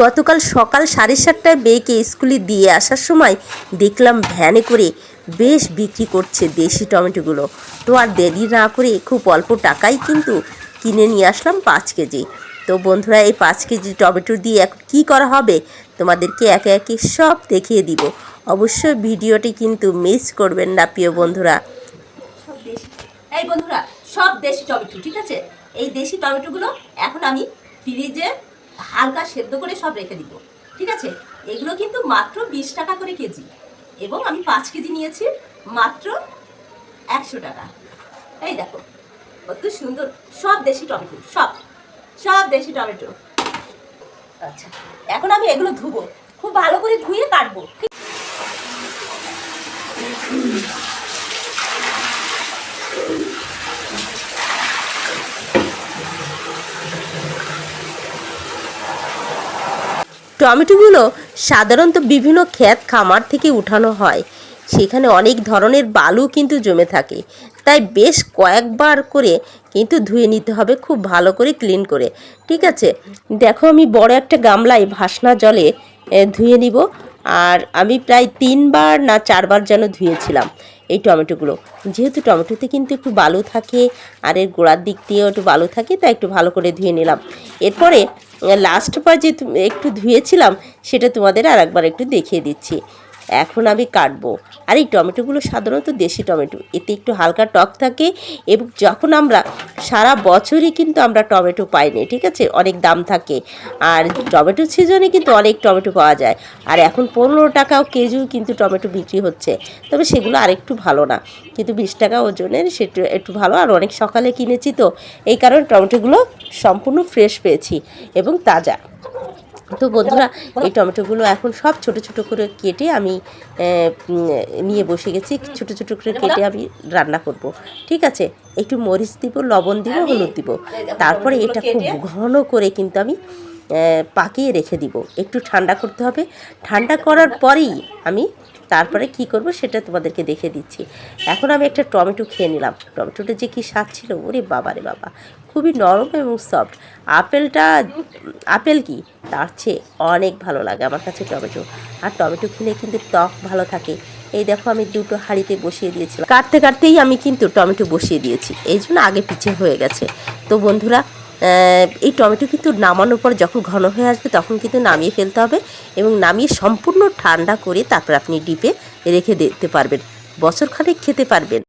গতকাল সকাল সাড়ে সাতটায় মেয়েকে স্কুলে দিয়ে আসার সময় দেখলাম ভ্যানে করে বেশ বিক্রি করছে দেশি টমেটোগুলো। তো আর দেরি না করে খুব অল্প টাকায় কিন্তু কিনে নিয়ে আসলাম পাঁচ কেজি। তো বন্ধুরা, এই পাঁচ কেজি টমেটো দিয়ে এখন কী করা হবে? তোমাদেরকে একে একে সব দেখিয়ে দিব। অবশ্যই ভিডিওটি কিন্তু মিস করবেন না, প্রিয় বন্ধুরা। এই বন্ধুরা, সব দেশি টমেটো, ঠিক আছে? এই দেশি টমেটোগুলো এখন আমি ফ্রিজে হালকা সেদ্ধ করে সব রেখে দিব, ঠিক আছে? এগুলো কিন্তু মাত্র বিশ টাকা করে কেজি এবং আমি পাঁচ কেজি নিয়েছি মাত্র একশো টাকা। এই দেখো, কত সুন্দর, সব দেশি টমেটো, সব সব দেশি টমেটো। আচ্ছা এখন আমি এগুলো ধুবো, খুব ভালো করে ধুয়ে কাটবো। টমেটোগুলো সাধারণত বিভিন্ন ক্ষেত খামার থেকে উঠানো হয়। সেখানে অনেক ধরনের বালু কিন্তু জমে থাকে। তাই বেশ কয়েকবার করে কিন্তু ধুয়ে নিতে হবে, খুব ভালো করে ক্লিন করে। ঠিক আছে? দেখো আমি বড় একটা গামলায় ভাসনা জলে ধুয়ে নিব। আর আমি প্রায় তিনবার না চারবার যেন ধুয়েছিলাম এই টমেটোগুলো। যেহেতু টমেটোতে কিন্তু একটু বালু থাকে, আর এর গোড়ার দিক দিয়েও একটু বালু থাকে, তাই একটু ভালো করে ধুয়ে নিলাম। এরপরে লাস্ট পা যে একটু ধুয়েছিলাম সেটা তোমাদের আর একটু দেখিয়ে দিচ্ছি। এখন আমি কাটবো। আর এই টমেটোগুলো সাধারণত দেশি টমেটো। এতে একটু হালকা টক থাকে এবং যখন আমরা সারা বছরই কিন্তু আমরা টমেটো পাই না ঠিক আছে? অনেক দাম থাকে। আর টমেটো সিজনে কিন্তু অনেক টমেটো পাওয়া যায়। আর এখন পনেরো টাকাও কেজিও কিন্তু টমেটো বিক্রি হচ্ছে। তবে সেগুলো আরেকটু ভালো না। কিন্তু বিশ টাকা ওজনের সেটা একটু ভালো। আর অনেক সকালে কিনেছি তো। এই কারণে টমেটোগুলো সম্পূর্ণ ফ্রেশ পেয়েছি এবং তাজা। তো বন্ধুরা এই টমেটোগুলো এখন সব ছোট ছোট করে কেটে আমি নিয়ে বসে গেছি। ছোট ছোট করে কেটে আমি রান্না করব। ঠিক আছে? একটু মরিচ দিব লবণ দিব হলুদ দিব। তারপরে এটা খুব ঘন করে কিন্তু আমি পাকিয়ে রেখে দিব। একটু ঠান্ডা করতে হবে। ঠান্ডা করার পরেই আমি তারপরে কি করব সেটা তোমাদেরকে দেখে দিচ্ছি। এখন আমি একটা টমেটো খেয়ে নিলাম। টমেটোটা যে কি স্বাদ ছিল, ওরে বাবা রে বাবা। খুবই নরম এবং সফট আপেলটা, আপেল কি? তার চেয়ে অনেক ভালো লাগে আমার কাছে টমেটো। আর টমেটো খেলে কিন্তু ত্বক ভালো থাকে। এই দেখো আমি দুটো হাঁড়িতে বসিয়ে দিয়েছিলাম কাটতে কাটতেই আমি কিন্তু টমেটো বসিয়ে দিয়েছি। এই জন্য আগে পিছিয়ে হয়ে গেছে। তো বন্ধুরা এই টমেটো কিন্তু নামানোর পর যখন ঘন হয়ে আসবে তখন কিন্তু নামিয়ে ফেলতে হবে এবং নামিয়ে সম্পূর্ণ ঠান্ডা করে তারপর আপনি ডিপে রেখে দিতে পারবেন। বছরখানেক খেতে পারবেন।